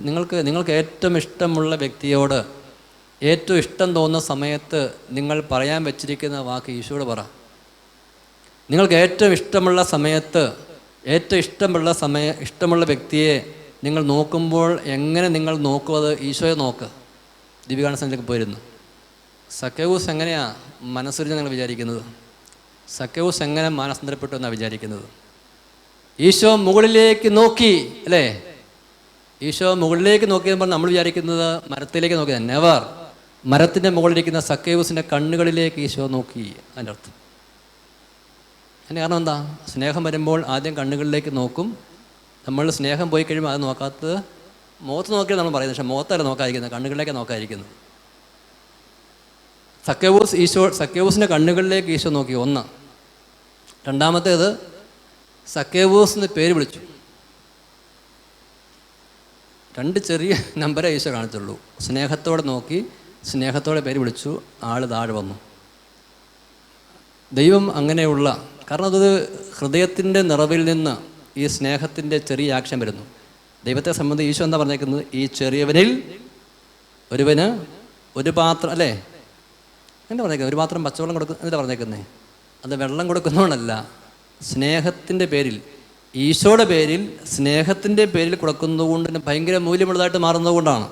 നിങ്ങൾക്ക് നിങ്ങൾക്ക് ഏറ്റവും ഇഷ്ടമുള്ള വ്യക്തിയോട് ഏറ്റവും ഇഷ്ടം തോന്നുന്ന സമയത്ത് നിങ്ങൾ പറയാൻ വെച്ചിരിക്കുന്ന വാക്ക് ഈശോയോട് പറ. നിങ്ങൾക്ക് ഏറ്റവും ഇഷ്ടമുള്ള സമയത്ത് ഏറ്റവും ഇഷ്ടമുള്ള സമയ ഇഷ്ടമുള്ള വ്യക്തിയെ നിങ്ങൾ നോക്കുമ്പോൾ എങ്ങനെ നിങ്ങൾ നോക്കുമത് ഈശോയെ നോക്ക്. ദീപികാനസനിലേക്ക് പോയിരുന്നു. സക്കേവൂസ് എങ്ങനെയാണ് മനസ്സുരിഞ്ഞ് നിങ്ങൾ വിചാരിക്കുന്നത്? സക്കേവൂസ് എങ്ങനെ മാനസാന്തരപ്പെട്ടു എന്നാണ് വിചാരിക്കുന്നത്? ഈശോ മുകളിലേക്ക് നോക്കി അല്ലേ? ഈശോ മുകളിലേക്ക് നോക്കിയപ്പോൾ നമ്മൾ വിചാരിക്കുന്നത് മരത്തിലേക്ക് നോക്കിയത്. നെവർ മരത്തിന്റെ മുകളിലിരിക്കുന്ന സക്കേവൂസിന്റെ കണ്ണുകളിലേക്ക് ഈശോ നോക്കി അതിന്റെ അർത്ഥം. അതിന് കാരണം എന്താ? സ്നേഹം വരുമ്പോൾ ആദ്യം കണ്ണുകളിലേക്ക് നോക്കും. നമ്മൾ സ്നേഹം പോയി കഴിയുമ്പോൾ അത് നോക്കാത്തത് മുഖത്ത് നോക്കിയാൽ നമ്മൾ പറയുന്നത്. പക്ഷേ മുഖത്തല്ല നോക്കാതിരിക്കുന്നത് കണ്ണുകളിലേക്ക് നോക്കാതിരിക്കുന്നത്. സക്കേവൂസ് ഈശോ സക്കേവൂസിന്റെ കണ്ണുകളിലേക്ക് ഈശോ നോക്കി. ഒന്ന്. രണ്ടാമത്തേത് സക്കേവൂസ് എന്ന് പേര് വിളിച്ചു. രണ്ട് ചെറിയ നമ്പരേ ഈശോ കാണത്തുള്ളൂ. സ്നേഹത്തോടെ നോക്കി സ്നേഹത്തോടെ പേര് വിളിച്ചു ആൾ താഴെ വന്നു. ദൈവം അങ്ങനെയുള്ള കാരണം അത് ഹൃദയത്തിന്റെ നിറവിൽ നിന്ന് ഈ സ്നേഹത്തിന്റെ ചെറിയ ആക്ഷൻ വരുന്നു. ദൈവത്തെ സംബന്ധിച്ച് ഈശോ എന്താ പറഞ്ഞേക്കുന്നത്? ഈ ചെറിയവനിൽ ഒരുവന് ഒരു പാത്രം അല്ലേ? എന്താ പറഞ്ഞേക്കുന്നത്? ഒരു പാത്രം പച്ചവെള്ളം കൊടുക്കുന്ന എന്താ പറഞ്ഞേക്കുന്നത്? അത് വെള്ളം കൊടുക്കുന്നതുകൊണ്ടല്ല സ്നേഹത്തിന്റെ പേരിൽ ഈശോയുടെ പേരിൽ സ്നേഹത്തിന്റെ പേരിൽ കൊടുക്കുന്നതുകൊണ്ട് തന്നെ ഭയങ്കര മൂല്യമുള്ളതായിട്ട് മാറുന്നതുകൊണ്ടാണ്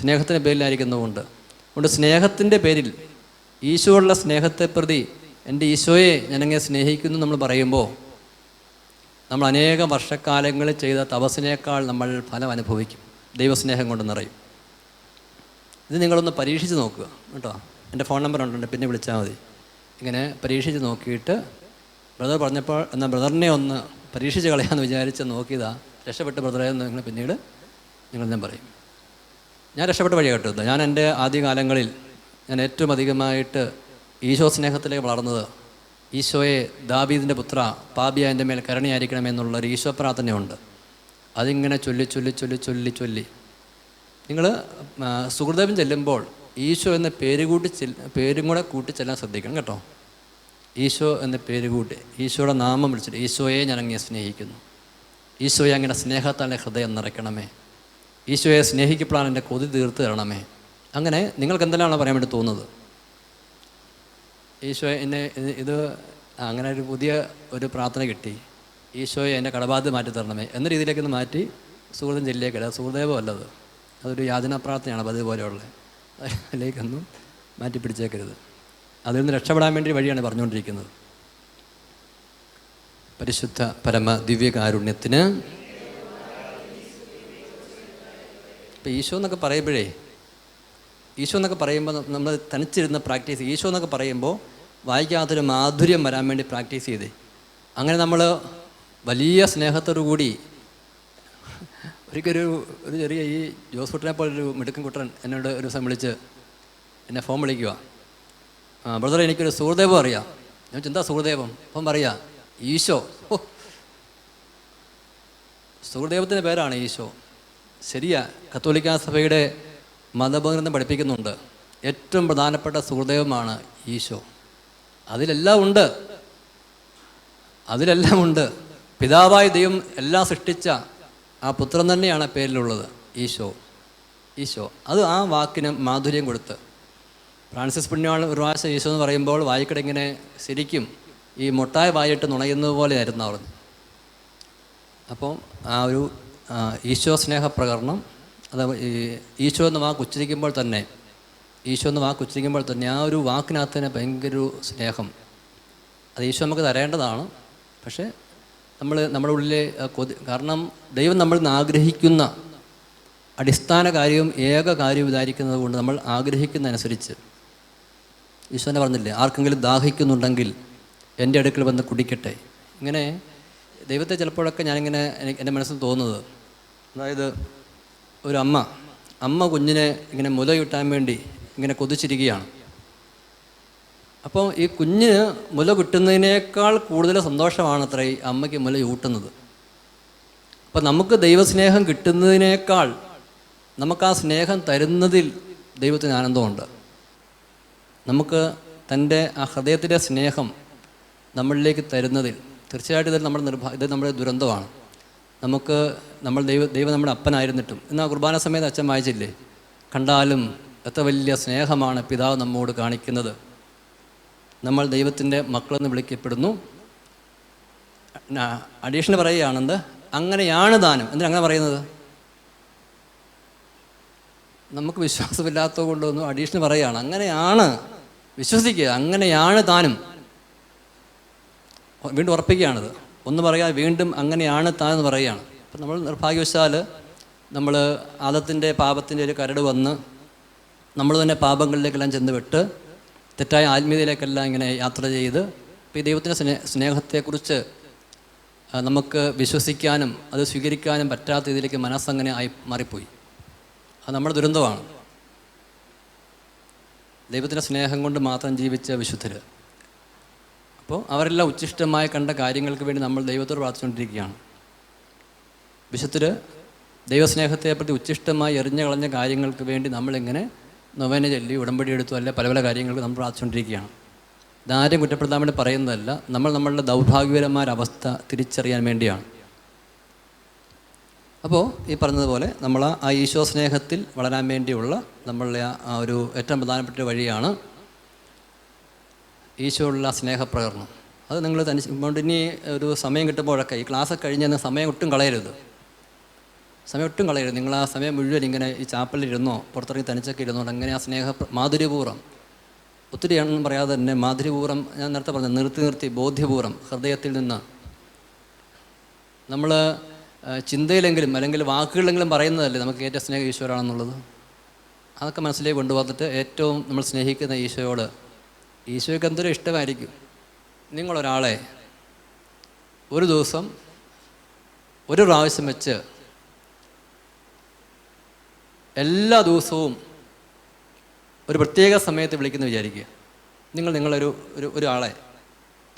സ്നേഹത്തിന്റെ പേരിലായിരിക്കുന്നതുകൊണ്ട്. അതുകൊണ്ട് സ്നേഹത്തിന്റെ പേരിൽ ഈശോയുള്ള സ്നേഹത്തെ പ്രതി എന്റെ ഈശോയെ ഞാനങ്ങനെ സ്നേഹിക്കുന്നു നമ്മൾ പറയുമ്പോൾ നമ്മൾ അനേകം വർഷക്കാലങ്ങളിൽ ചെയ്ത തപസ്സിനേക്കാൾ നമ്മൾ ഫലം അനുഭവിക്കും. ദൈവസ്നേഹം കൊണ്ട് നിറയും. ഇത് നിങ്ങളൊന്ന് പരീക്ഷിച്ച് നോക്കുക കേട്ടോ. എന്റെ ഫോൺ നമ്പർ ഉണ്ട് പിന്നെ വിളിച്ചാൽ മതി. ഇങ്ങനെ പരീക്ഷിച്ച് നോക്കിയിട്ട് ബ്രദർ പറഞ്ഞപ്പോൾ എന്നാൽ ബ്രദറിനെ ഒന്ന് പരീക്ഷിച്ച് കളയാമെന്ന് വിചാരിച്ച് നോക്കിയതാ. രക്ഷപ്പെട്ട ബ്രദറായെന്ന് നിങ്ങൾ പിന്നീട് നിങ്ങൾ ഞാൻ പറയും. ഞാൻ രക്ഷപ്പെട്ട വഴി കേട്ടത് ഞാൻ എന്റെ ആദ്യകാലങ്ങളിൽ ഞാൻ ഏറ്റവും അധികമായിട്ട് ഈശോ സ്നേഹത്തിലേക്ക് വളർന്നത് ഈശോയെ ദാബീദിന്റെ പുത്ര പാബിയ എന്റെ മേൽ കരുണയായിരിക്കണമെന്നുള്ള ഒരു ഈശോ പ്രാർത്ഥനയുണ്ട്. അതിങ്ങനെ ചൊല്ലി ചൊല്ലി ചൊല്ലി ചൊല്ലി ചൊല്ലി. നിങ്ങൾ സുഹൃദേവൻ ചെല്ലുമ്പോൾ ഈശോ എന്ന പേര് കൂട്ടി പേരും കൂടെ കൂട്ടി ചെല്ലാൻ ശ്രദ്ധിക്കണം കേട്ടോ. ഈശോ എന്ന പേര് കൂട്ടി ഈശോയുടെ നാമം വിളിച്ചിട്ട് ഈശോയെ ഞാൻ അങ്ങനെ സ്നേഹിക്കുന്നു. ഈശോയെ അങ്ങനെ സ്നേഹത്താലെ ഹൃദയം നിറയ്ക്കണമേ. ഈശോയെ സ്നേഹിക്കപ്പെടാൻ എന്റെ കൊതി തീർത്ത് തരണമേ. അങ്ങനെ നിങ്ങൾക്ക് എന്തെല്ലാമാണ് പറയാൻ വേണ്ടി തോന്നുന്നത്? ഈശോയെ എന്നെ ഇത് അങ്ങനെ ഒരു പുതിയ ഒരു പ്രാർത്ഥന കിട്ടി. ഈശോയെ എന്റെ കടബാധ്യത മാറ്റി തരണമേ എന്ന രീതിയിലേക്ക് ഒന്ന് മാറ്റി സുഹൃത്തും ജില്ലയിലേക്ക് ഇടുക സുഹൃദേവം അല്ലത് അതൊരു യാതനാ പ്രാർത്ഥനയാണ് പതിവ് പോലെയുള്ളത് അതിലേക്കൊന്നും മാറ്റി പിടിച്ചേക്കരുത്. അതിൽ നിന്ന് രക്ഷപ്പെടാൻ വേണ്ടി വഴിയാണ് പറഞ്ഞുകൊണ്ടിരിക്കുന്നത്. പരിശുദ്ധ പരമ ദിവ്യകാരുണ്യത്തിന് ഇപ്പം ഈശോ എന്നൊക്കെ പറയുമ്പോഴേ ഈശോ എന്നൊക്കെ പറയുമ്പോൾ നമ്മൾ തനിച്ചിരുന്ന പ്രാക്ടീസ് ഈശോ എന്നൊക്കെ പറയുമ്പോൾ വായിക്കാത്തൊരു മാധുര്യം വരാൻ വേണ്ടി പ്രാക്ടീസ് ചെയ്തേ. അങ്ങനെ നമ്മൾ വലിയ സ്നേഹത്തോടു കൂടി ഒരിക്കലൊരു ഒരു ചെറിയ ഈ ജോസ് കുട്ടനെ പോലൊരു മിടുക്കൻ കുട്ടൻ എന്നോട് ഒരു ദിവസം വിളിച്ച് എന്നെ ഫോം വിളിക്കുക ബ്രദർ എനിക്കൊരു സുഹൃദേവം അറിയാം. ഞാൻ എന്താ സുഹൃദേവം? അപ്പം പറയാ ഈശോ. സുഹൃദേവത്തിന്റെ പേരാണ് ഈശോ. ശരിയാ കത്തോലിക്ക സഭയുടെ മതബോധനം പഠിപ്പിക്കുന്നുണ്ട്. ഏറ്റവും പ്രധാനപ്പെട്ട സുഹൃദേവമാണ് ഈശോ. അതിലെല്ലാം ഉണ്ട്. അതിലെല്ലാം ഉണ്ട്. പിതാവായ ദൈവം എല്ലാം സൃഷ്ടിച്ച ആ പുത്രൻ തന്നെയാണ് പേരിലുള്ളത് ഈശോ. ഈശോ. അത് ആ വാക്കിന് മാധുര്യം കൊടുത്ത്. ഫ്രാൻസിസ് പുണ്യാൾ ഒരു പ്രാവശ്യം ഈശോ എന്ന് പറയുമ്പോൾ വായിക്കട ഇങ്ങനെ ശരിക്കും ഈ മുട്ടായ വായിട്ട് നുണയുന്നത് പോലെയായിരുന്നു അവർ. അപ്പോൾ ആ ഒരു ഈശോ സ്നേഹപ്രകരണം അത് ഈ ഈശോ എന്ന വാക്ക് ഉച്ചരിക്കുമ്പോൾ തന്നെ ഈശോ എന്ന വാക്ക് ഉച്ചരിക്കുമ്പോൾ തന്നെ ആ ഒരു വാക്കിനകത്ത് തന്നെ ഭയങ്കര ഒരു സ്നേഹം. അത് ഈശോ നമുക്ക് തരേണ്ടതാണ്. പക്ഷേ നമ്മൾ നമ്മുടെ ഉള്ളിലെ കൊതി കാരണം ദൈവം നമ്മൾ ആഗ്രഹിക്കുന്ന അടിസ്ഥാന കാര്യവും ഏക കാര്യവും ഇതായിരിക്കുന്നത് കൊണ്ട് നമ്മൾ ആഗ്രഹിക്കുന്നതനുസരിച്ച് ഈശോനെ പറഞ്ഞില്ലേ ആർക്കെങ്കിലും ദാഹിക്കുന്നുണ്ടെങ്കിൽ എന്റെ അടുക്കൽ വന്ന് കുടിക്കട്ടെ. ഇങ്ങനെ ദൈവത്തെ ചിലപ്പോഴൊക്കെ ഞാനിങ്ങനെ എന്റെ മനസ്സിൽ തോന്നുന്നത്. അതായത് ഒരു അമ്മ അമ്മ കുഞ്ഞിനെ ഇങ്ങനെ മുല കിട്ടാൻ വേണ്ടി ഇങ്ങനെ കൊതിച്ചിരിക്കുകയാണ്. അപ്പോൾ ഈ കുഞ്ഞിന് മുല കിട്ടുന്നതിനേക്കാൾ കൂടുതൽ സന്തോഷമാണ് അത്ര ഈ അമ്മയ്ക്ക് മുല ഊട്ടുന്നത്. അപ്പോൾ നമുക്ക് ദൈവസ്നേഹം കിട്ടുന്നതിനേക്കാൾ നമുക്ക് ആ സ്നേഹം തരുന്നതിൽ ദൈവത്തിന് ആനന്ദമുണ്ട്. നമുക്ക് തന്റെ ആ ഹൃദയത്തിന്റെ സ്നേഹം നമ്മളിലേക്ക് തരുന്നതിൽ തീർച്ചയായിട്ടും ഇതിൽ നമ്മുടെ നിർഭാ ഇത് നമ്മുടെ ദുരന്തമാണ്. നമുക്ക് നമ്മൾ ദൈവ ദൈവം നമ്മുടെ അപ്പനായിരുന്നിട്ടും. എന്നാൽ കുർബാന സമയത്ത് അച്ഛൻ വായിച്ചില്ലേ? കണ്ടാലും എത്ര വലിയ സ്നേഹമാണ് പിതാവ് നമ്മോട് കാണിക്കുന്നത്. നമ്മൾ ദൈവത്തിന്റെ മക്കളെന്ന് വിളിക്കപ്പെടുന്നു. അഡീഷണൽ പറയുകയാണെന്ന് അങ്ങനെയാണ് ദാനം. എന്തിനാ അങ്ങനെ പറയുന്നത്? നമുക്ക് വിശ്വാസമില്ലാത്തത് കൊണ്ടൊന്നും അഡീഷണൽ പറയുകയാണ്. അങ്ങനെയാണ് വിശ്വസിക്കുക അങ്ങനെയാണ് താനും. വീണ്ടും ഉറപ്പിക്കുകയാണത്. ഒന്ന് പറയാതെ വീണ്ടും അങ്ങനെയാണ് താൻ എന്ന് പറയുകയാണ്. അപ്പം നമ്മൾ നിർഭാഗ്യവശാൽ നമ്മൾ ആദത്തിന്റെ പാപത്തിന്റെ ഒരു കരട് വന്ന് നമ്മൾ തന്നെ പാപങ്ങളിലേക്കെല്ലാം ചെന്ന് വിട്ട് തെറ്റായ ആത്മീയതയിലേക്കെല്ലാം ഇങ്ങനെ യാത്ര ചെയ്ത് ഇപ്പോൾ ഈ ദൈവത്തിന്റെ സ്നേ സ്നേഹത്തെക്കുറിച്ച് നമുക്ക് വിശ്വസിക്കാനും അത് സ്വീകരിക്കാനും പറ്റാത്ത രീതിയിലേക്ക് മനസ്സങ്ങനെ ആയി മാറിപ്പോയി. അത് നമ്മുടെ ദുരന്തമാണ്. ദൈവത്തിന്റെ സ്നേഹം കൊണ്ട് മാത്രം ജീവിച്ച വിശുദ്ധർ അപ്പോൾ അവരെല്ലാം ഉച്ഛിഷ്ടമായി കണ്ട കാര്യങ്ങൾക്ക് വേണ്ടി നമ്മൾ ദൈവത്തോട് പ്രാർത്ഥിച്ചുകൊണ്ടിരിക്കുകയാണ്. വിശുദ്ധർ ദൈവസ്നേഹത്തെപ്പറ്റി ഉച്ഛിഷ്ടമായി എറിഞ്ഞു കളഞ്ഞ കാര്യങ്ങൾക്ക് വേണ്ടി നമ്മളിങ്ങനെ നൊവേന ചൊല്ലി ഉടമ്പടി എടുത്തു അല്ല പല പല കാര്യങ്ങൾക്ക് നമ്മൾ പ്രാർത്ഥിച്ചുകൊണ്ടിരിക്കുകയാണ്. ഇതാരും കുറ്റപ്പെടുത്താൻ വേണ്ടി പറയുന്നതല്ല നമ്മൾ നമ്മളുടെ ദൗർഭാഗ്യകരമായ അവസ്ഥ തിരിച്ചറിയാൻ വേണ്ടിയാണ്. അപ്പോൾ ഈ പറഞ്ഞതുപോലെ നമ്മൾ ആ ഈശോ സ്നേഹത്തിൽ വളരാൻ വേണ്ടിയുള്ള നമ്മളുടെ ആ- ഒരു ഏറ്റവും പ്രധാനപ്പെട്ട വഴിയാണ് ഈശോയുള്ള സ്നേഹപ്രകരണം അത് നിങ്ങൾ തനി ഇനി ഒരു സമയം കിട്ടുമ്പോഴൊക്കെ ഈ ക്ലാസ് കഴിഞ്ഞ് സമയം ഒട്ടും കളയരുത്. സമയം ഒട്ടും കളയരുത്. നിങ്ങൾ ആ സമയം മുഴുവൻ ഇങ്ങനെ ഈ ചാപ്പലിൽ ചാപ്പലിരുന്നോ പുറത്തിറങ്ങി തനിച്ചൊക്കെ ഇരുന്നോ അങ്ങനെ ആ സ്നേഹ മാധുര്യപൂർവം. ഒത്തിരി എണ്ണം പറയാതെ തന്നെ മാധുര്യപൂർവം ഞാൻ നേരത്തെ പറഞ്ഞു നിർത്തി നിർത്തി ബോധ്യപൂർവം ഹൃദയത്തിൽ നിന്ന്. നമ്മൾ ചിന്തയിലെങ്കിലും അല്ലെങ്കിൽ വാക്കുകളിലെങ്കിലും പറയുന്നതല്ലേ നമുക്ക് ഏറ്റവും സ്നേഹം ഈശ്വരാണെന്നുള്ളത് അതൊക്കെ മനസ്സിലേക്ക് കൊണ്ടുവന്നിട്ട് ഏറ്റവും നമ്മൾ സ്നേഹിക്കുന്ന ഈശോയോട് ഈശോയ്ക്ക് എന്തൊരു ഇഷ്ടമായിരിക്കും? നിങ്ങളൊരാളെ ഒരു ദിവസം ഒരു പ്രാവശ്യം വെച്ച് എല്ലാ ദിവസവും ഒരു പ്രത്യേക സമയത്ത് വിളിക്കുന്നു വിചാരിക്കുക. നിങ്ങൾ നിങ്ങളൊരു ഒരു ഒരാളെ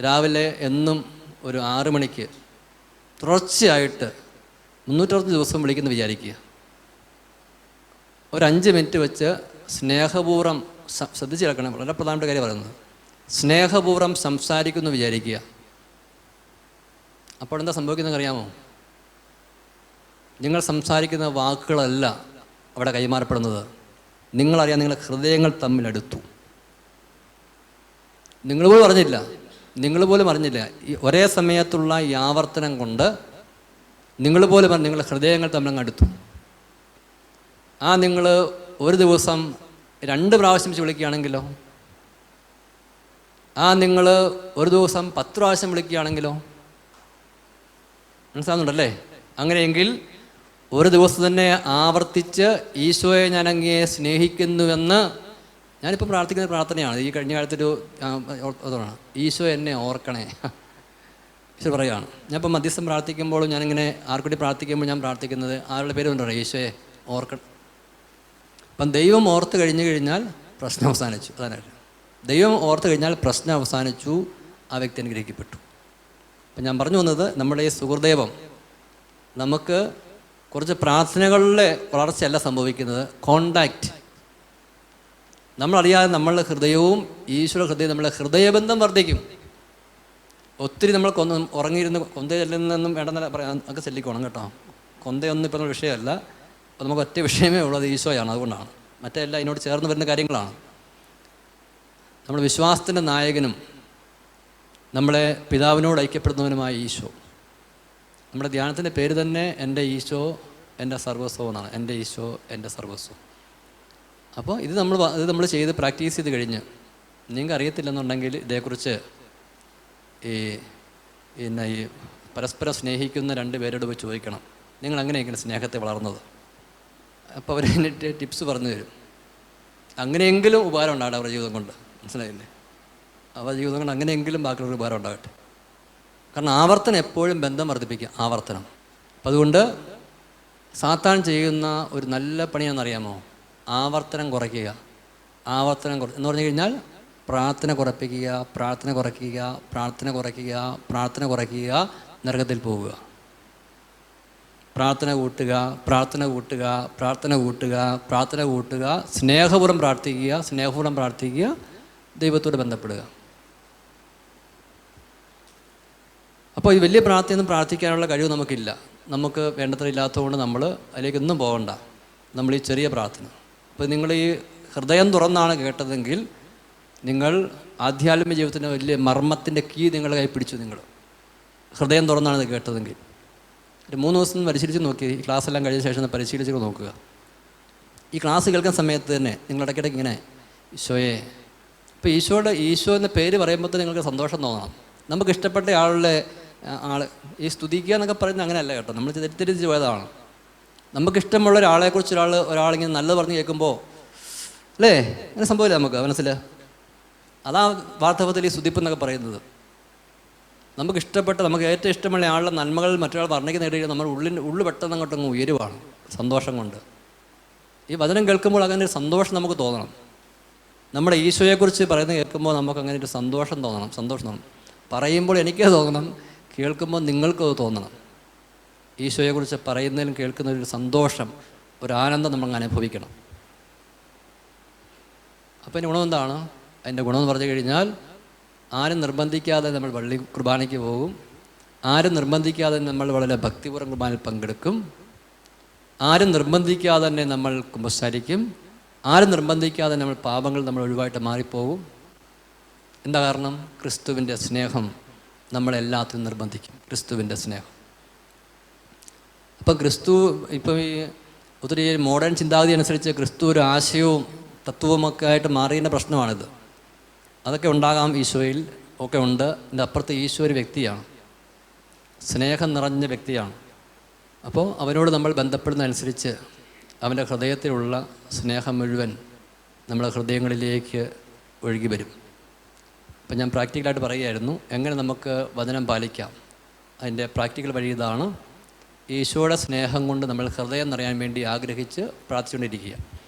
രാവിലെ എന്നും ഒരു ആറ് മണിക്ക് തുടർച്ചയായിട്ട് മുന്നൂറ്ററുപത് ദിവസം വിളിക്കുന്നു വിചാരിക്കുക. ഒരഞ്ച് മിനിറ്റ് വെച്ച് സ്നേഹപൂർവം ശ്രദ്ധിച്ച് കിടക്കണം വളരെ പ്രധാനപ്പെട്ട കാര്യം പറയുന്നത്. സ്നേഹപൂർവം സംസാരിക്കുന്നു വിചാരിക്കുക. അപ്പോൾ എന്താ സംഭവിക്കുന്നത് അറിയാമോ? നിങ്ങൾ സംസാരിക്കുന്ന വാക്കുകളല്ല അവിടെ കൈമാറപ്പെടുന്നത്. നിങ്ങളറിയാം നിങ്ങളുടെ ഹൃദയങ്ങൾ തമ്മിലടുത്തു. നിങ്ങൾ പോലും അറിഞ്ഞില്ല. നിങ്ങൾ പോലും അറിഞ്ഞില്ല. ഒരേ സമയത്തുള്ള ഈ ആവർത്തനം കൊണ്ട് നിങ്ങൾ പോലെ പറഞ്ഞു നിങ്ങളുടെ ഹൃദയങ്ങൾ തമ്മിലങ്ങ് അടുത്തു. ആ നിങ്ങൾ ഒരു ദിവസം രണ്ട് പ്രാവശ്യം വിളിക്കുകയാണെങ്കിലോ? ആ നിങ്ങൾ ഒരു ദിവസം പത്ത് പ്രാവശ്യം വിളിക്കുകയാണെങ്കിലോ? മനസ്സിലാകുന്നുണ്ടല്ലേ അങ്ങനെയെങ്കിൽ ഒരു ദിവസം തന്നെ ആവർത്തിച്ച് ഈശോയെ ഞാൻ അങ്ങയെ സ്നേഹിക്കുന്നുവെന്ന് ഞാനിപ്പോൾ പ്രാർത്ഥിക്കുന്ന പ്രാർത്ഥനയാണ്. ഈ കഴിഞ്ഞ കാലത്തൊരു ഈശോ എന്നെ ഓർക്കണേ. ഈശോ പറയുകയാണ്. ഞാൻ ഇപ്പോൾ മധ്യസ്ഥം പ്രാർത്ഥിക്കുമ്പോഴും ഞാനിങ്ങനെ ആർക്കുടി പ്രാർത്ഥിക്കുമ്പോൾ ഞാൻ പ്രാർത്ഥിക്കുന്നത് ആരുടെ പേര് കൊണ്ടാണ് ഈശോയെ ഓർക്കണം അപ്പം ദൈവം ഓർത്ത് കഴിഞ്ഞു കഴിഞ്ഞാൽ പ്രശ്നം അവസാനിച്ചു. അതാണ്. ദൈവം ഓർത്ത് കഴിഞ്ഞാൽ പ്രശ്നം അവസാനിച്ചു ആ വ്യക്തി അനുഗ്രഹിക്കപ്പെട്ടു. അപ്പം ഞാൻ പറഞ്ഞു വന്നത് നമ്മുടെ ഈ സുഹൃദൈവം നമുക്ക് കുറച്ച് പ്രാർത്ഥനകളിലെ വളർച്ചയല്ല സംഭവിക്കുന്നത്. കോണ്ടാക്റ്റ് നമ്മളറിയാതെ നമ്മളുടെ ഹൃദയവും ഈശ്വര ഹൃദയവും നമ്മളെ ഹൃദയബന്ധം വർദ്ധിക്കും. ഒത്തിരി നമ്മൾ കൊന്ന് ഉറങ്ങിയിരുന്ന് കൊന്ത ചെല്ലുന്നൊന്നും വേണ്ടെന്നല്ല പറയാം ഒക്കെ ചെല്ലിക്കോണം കേട്ടോ. കൊന്തയൊന്നും ഇപ്പം വിഷയമല്ല. അപ്പോൾ നമുക്ക് ഒറ്റ വിഷയമേ ഉള്ളത് ഈശോയാണ് അതുകൊണ്ടാണ്. മറ്റെല്ലാം ഇതിനോട് ചേർന്ന് വരുന്ന കാര്യങ്ങളാണ്. നമ്മുടെ വിശ്വാസത്തിന്റെ നായകനും നമ്മളെ പിതാവിനോട് ഐക്യപ്പെടുന്നവനുമായ ഈശോ. നമ്മുടെ ധ്യാനത്തിന്റെ പേര് തന്നെ എന്റെ ഈശോ എന്റെ സർവസ്വം എന്നാണ്. എന്റെ ഈശോ എന്റെ സർവസ്വം അപ്പോൾ ഇത് നമ്മൾ ഇത് നമ്മൾ ചെയ്ത് പ്രാക്ടീസ് ചെയ്ത് കഴിഞ്ഞ് നിങ്ങൾക്ക് അറിയത്തില്ലെന്നുണ്ടെങ്കിൽ ഇതേക്കുറിച്ച് ഈ പിന്നെ ഈ പരസ്പരം സ്നേഹിക്കുന്ന രണ്ട് പേരോട് പോയി ചോദിക്കണം. നിങ്ങൾ അങ്ങനെയെങ്കിലും സ്നേഹത്തെ വളർന്നത്? അപ്പോൾ അവർ എന്നിട്ട് ടിപ്സ് പറഞ്ഞു തരും. അങ്ങനെയെങ്കിലും ഉപകാരം ഉണ്ടാകട്ടെ അവരുടെ ജീവിതം കൊണ്ട്. മനസ്സിലായില്ലേ? അവരുടെ ജീവിതം കൊണ്ട് അങ്ങനെയെങ്കിലും ബാക്കിയുള്ള ഉപകാരം ഉണ്ടാകട്ടെ. കാരണം ആവർത്തനം എപ്പോഴും ബന്ധം വർദ്ധിപ്പിക്കുക ആവർത്തനം. അപ്പം അതുകൊണ്ട് സാത്താൻ ചെയ്യുന്ന ഒരു നല്ല പണിയാണെന്നറിയാമോ? ആവർത്തനം കുറയ്ക്കുക. ആവർത്തനം കുറ എന്ന് പറഞ്ഞു കഴിഞ്ഞാൽ പ്രാർത്ഥന കുറപ്പിക്കുക പ്രാർത്ഥന കുറയ്ക്കുക പ്രാർത്ഥന കുറയ്ക്കുക പ്രാർത്ഥന കുറയ്ക്കുക നരകത്തിൽ പോവുക. പ്രാർത്ഥന കൂട്ടുക പ്രാർത്ഥന കൂട്ടുക പ്രാർത്ഥന കൂട്ടുക പ്രാർത്ഥന കൂട്ടുക സ്നേഹപൂർവം പ്രാർത്ഥിക്കുക സ്നേഹപൂർവം പ്രാർത്ഥിക്കുക ദൈവത്തോട് ബന്ധപ്പെടുക. അപ്പോൾ ഈ വലിയ പ്രാർത്ഥനയൊന്നും പ്രാർത്ഥിക്കാനുള്ള കഴിവ് നമുക്കില്ല. നമുക്ക് വേണ്ടത്ര ഇല്ലാത്തതുകൊണ്ട് നമ്മൾ അതിലേക്കൊന്നും പോകണ്ട. നമ്മൾ ഈ ചെറിയ പ്രാർത്ഥന. അപ്പോൾ നിങ്ങൾ ഈ ഹൃദയം തുറന്നാണ് കേട്ടതെങ്കിൽ നിങ്ങൾ ആധ്യാത്മിക ജീവിതത്തിന്റെ വലിയ മർമ്മത്തിന്റെ കീ നിങ്ങളുടെ കൈ പിടിച്ചു നിങ്ങൾ. ഹൃദയം തുറന്നാണ് ഇത് കേട്ടതെങ്കിൽ. ഒരു മൂന്ന് ദിവസം പരിശീലിച്ച് നോക്കി ഈ ക്ലാസ് എല്ലാം കഴിഞ്ഞ ശേഷം പരിശീലിച്ച് നോക്കുക. ഈ ക്ലാസ് കേൾക്കുന്ന സമയത്ത് തന്നെ നിങ്ങൾ ഇടയ്ക്കിടയ്ക്ക് ഇങ്ങനെ ഈശോയെ. ഇപ്പോൾ ഈശോയുടെ ഈശോ എന്ന പേര് പറയുമ്പോൾ തന്നെ നിങ്ങൾക്ക് സന്തോഷം തോന്നണം. നമുക്ക് ഇഷ്ടപ്പെട്ട ആളുടെ ആൾ ഈ സ്തുതിക്കുക എന്നൊക്കെ പറയുന്നത് അങ്ങനെയല്ല കേട്ടോ. നമ്മൾ തെറ്റിദ്ധരിച്ച് പോയതാണ്. നമുക്ക് ഇഷ്ടമുള്ള ഒരാളെക്കുറിച്ച് ഒരാൾ ഒരാളിങ്ങനെ നല്ലത് പറഞ്ഞ് കേൾക്കുമ്പോൾ അല്ലേ? അങ്ങനെ സംഭവമില്ല നമുക്ക് മനസ്സിൽ. അതാ വാർത്തപത്തിൽ ഈ സുദീപ് എന്നൊക്കെ പറയുന്നത്. നമുക്ക് ഇഷ്ടപ്പെട്ട നമുക്ക് ഏറ്റവും ഇഷ്ടമുള്ള ആളുടെ നന്മകൾ മറ്റൊരാൾ വർണിക്കുന്ന നേടിയാൽ നമ്മുടെ ഉള്ളിൽ ഉള്ളു പെട്ടെന്ന് അങ്ങോട്ട് അങ്ങ് ഉയരുവാണ് സന്തോഷം കൊണ്ട്. ഈ വചനം കേൾക്കുമ്പോൾ അങ്ങനെ ഒരു സന്തോഷം നമുക്ക് തോന്നണം. നമ്മുടെ ഈശോയെക്കുറിച്ച് പറയുന്നത് കേൾക്കുമ്പോൾ നമുക്ക് അങ്ങനെ ഒരു സന്തോഷം തോന്നണം സന്തോഷം തോന്നണം. പറയുമ്പോൾ എനിക്ക് തോന്നണം കേൾക്കുമ്പോൾ നിങ്ങൾക്കത് തോന്നണം. ഈശോയെക്കുറിച്ച് പറയുന്നതിലും കേൾക്കുന്ന ഒരു സന്തോഷം ഒരു ആനന്ദം നമ്മൾ അനുഭവിക്കണം. അപ്പം ഇനി ഗുണം എന്താണ്? അതിന്റെ ഗുണമെന്ന് പറഞ്ഞു കഴിഞ്ഞാൽ ആരും നിർബന്ധിക്കാതെ നമ്മൾ പള്ളി കുർബാനയ്ക്ക് പോകും. ആരും നിർബന്ധിക്കാതെ നമ്മൾ വളരെ ഭക്തിപൂർവം കുർബാനയിൽ പങ്കെടുക്കും. ആരും നിർബന്ധിക്കാതെ തന്നെ നമ്മൾ കുമ്പസാരിക്കും. ആരും നിർബന്ധിക്കാതെ നമ്മൾ പാപങ്ങൾ നമ്മൾ ഒഴിവായിട്ട് മാറിപ്പോകും. എന്താ കാരണം? ക്രിസ്തുവിന്റെ സ്നേഹം നമ്മളെല്ലാത്തിനും നിർബന്ധിക്കും. ക്രിസ്തുവിന്റെ സ്നേഹം. അപ്പം ക്രിസ്തു ഇപ്പം ഈ ഒത്തിരി മോഡേൺ ചിന്താഗതി അനുസരിച്ച് ക്രിസ്തു ഒരു ആശയവും തത്വമൊക്കെ ആയിട്ട് മാറിയതിന്റെ പ്രശ്നമാണിത്. അതൊക്കെ ഉണ്ടാകാം ഈശോയിൽ. ഒക്കെ ഉണ്ട്. എന്റെ അപ്പുറത്ത് ഈശോ ഒരു വ്യക്തിയാണ്. സ്നേഹം നിറഞ്ഞ വ്യക്തിയാണ്. അപ്പോൾ അവനോട് നമ്മൾ ബന്ധപ്പെടുന്നതനുസരിച്ച് അവന്റെ ഹൃദയത്തിലുള്ള സ്നേഹം മുഴുവൻ നമ്മുടെ ഹൃദയങ്ങളിലേക്ക് ഒഴുകി വരും. അപ്പം ഞാൻ പ്രാക്ടിക്കലായിട്ട് പറയുകയായിരുന്നു. എങ്ങനെ നമുക്ക് വചനം പാലിക്കാം? അതിന്റെ പ്രാക്ടിക്കൽ വഴി ഇതാണ്. ഈശോയുടെ സ്നേഹം കൊണ്ട് നമ്മൾ ഹൃദയം നിറയാൻ വേണ്ടി ആഗ്രഹിച്ച് പ്രാർത്ഥിച്ചുകൊണ്ടിരിക്കുക.